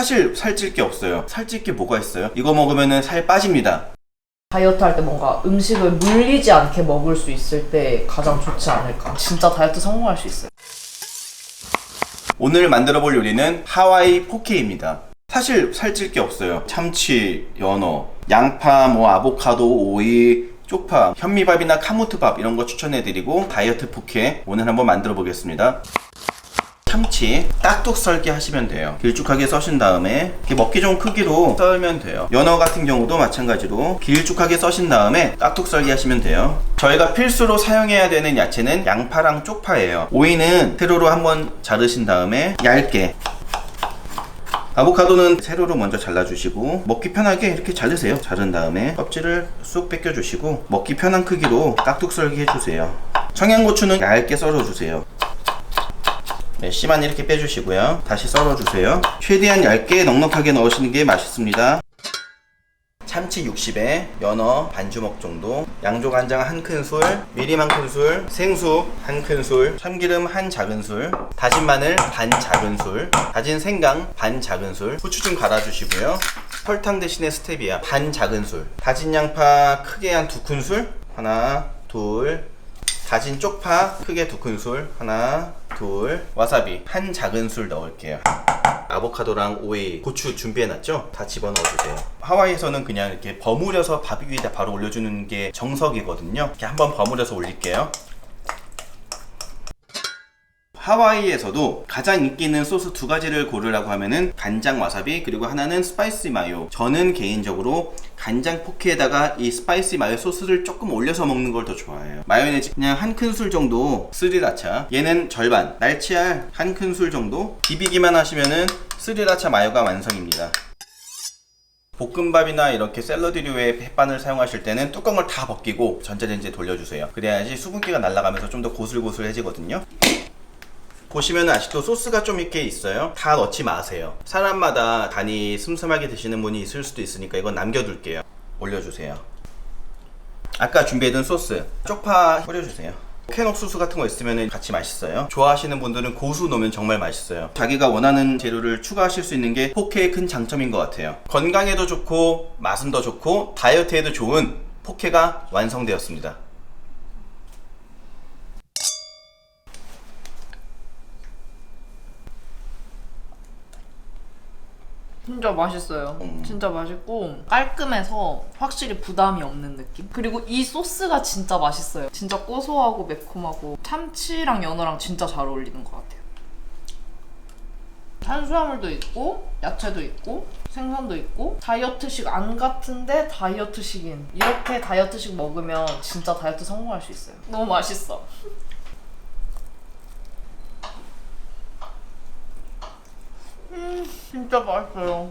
사실 살찔 게 없어요. 살찔 게 뭐가 있어요? 이거 먹으면 살 빠집니다. 다이어트 할 때 뭔가 음식을 물리지 않게 먹을 수 있을 때 가장 좋지 않을까. 진짜 다이어트 성공할 수 있어요. 오늘 만들어 볼 요리는 하와이 포케입니다. 사실 살찔 게 없어요. 참치, 연어, 양파, 뭐 아보카도, 오이, 쪽파, 현미밥이나 카무트밥 이런 거 추천해 드리고 다이어트 포케 오늘 한번 만들어 보겠습니다. 참치 딱둑 썰기 하시면 돼요. 길쭉하게 써신 다음에 먹기 좋은 크기로 썰면 돼요. 연어 같은 경우도 마찬가지로 길쭉하게 써신 다음에 딱둑 썰기 하시면 돼요. 저희가 필수로 사용해야 되는 야채는 양파랑 쪽파예요. 오이는 세로로 한번 자르신 다음에 얇게 아보카도는 세로로 먼저 잘라주시고 먹기 편하게 이렇게 자르세요. 자른 다음에 껍질을 쑥 벗겨주시고 먹기 편한 크기로 깍둑 썰기 해주세요. 청양고추는 얇게 썰어주세요. 네, 씨만 이렇게 빼주시고요. 다시 썰어주세요. 최대한 얇게 넉넉하게 넣으시는 게 맛있습니다. 참치 60에 연어 반 주먹 정도, 양조간장 한 큰술, 미림 한 큰술, 생수 한 큰술, 참기름 한 작은술, 다진 마늘 반 작은술, 다진 생강 반 작은술, 후추 좀 갈아주시고요. 설탕 대신에 스테비아 반 작은술, 다진 양파 크게 한 두 큰술, 하나, 둘, 다진 쪽파 크게 두 큰술 하나 둘 와사비. 한 작은 술 넣을게요. 아보카도랑 오이 고추 준비해놨죠? 다 집어넣어주세요. 하와이에서는 그냥 이렇게 버무려서 밥 위에다 바로 올려주는 게 정석이거든요. 이렇게 한번 버무려서 올릴게요 하와이에서도 가장 인기 있는 소스 두 가지를 고르라고 하면은 간장 와사비 그리고 하나는 스파이시 마요. 저는 개인적으로 간장 포키에다가 이 스파이시 마요 소스를 조금 올려서 먹는 걸 더 좋아해요. 마요네즈 그냥 한 큰술 정도 스리라차. 얘는 절반 날치알 한 큰술 정도 비비기만 하시면은 스리라차 마요가 완성입니다. 볶음밥이나 이렇게 샐러드류의 햇반을 사용하실 때는 뚜껑을 다 벗기고 전자레인지에 돌려주세요. 그래야지 수분기가 날아가면서 좀 더 고슬고슬해지거든요. 보시면 아직도 소스가 좀 이렇게 있어요. 다 넣지 마세요. 사람마다 간이 슴슴하게 드시는 분이 있을 수도 있으니까 이건 남겨둘게요. 올려주세요. 아까 준비해둔 소스 쪽파 뿌려주세요. 캔 옥수수 같은 거 있으면 같이 맛있어요. 좋아하시는 분들은 고수 넣으면 정말 맛있어요. 자기가 원하는 재료를 추가하실 수 있는 게 포케의 큰 장점인 것 같아요. 건강에도 좋고 맛은 더 좋고 다이어트에도 좋은 포케가 완성되었습니다. 진짜 맛있어요. 음. 진짜 맛있고 깔끔해서 확실히 부담이 없는 느낌. 그리고 이 소스가 진짜 맛있어요. 진짜 고소하고 매콤하고 참치랑 연어랑 진짜 잘 어울리는 것 같아요. 탄수화물도 있고 야채도 있고 생선도 있고 다이어트식 안 같은데 다이어트식인 이렇게 다이어트식 먹으면 진짜 다이어트 성공할 수 있어요. 너무 맛있어. 음 진짜 맛있어요.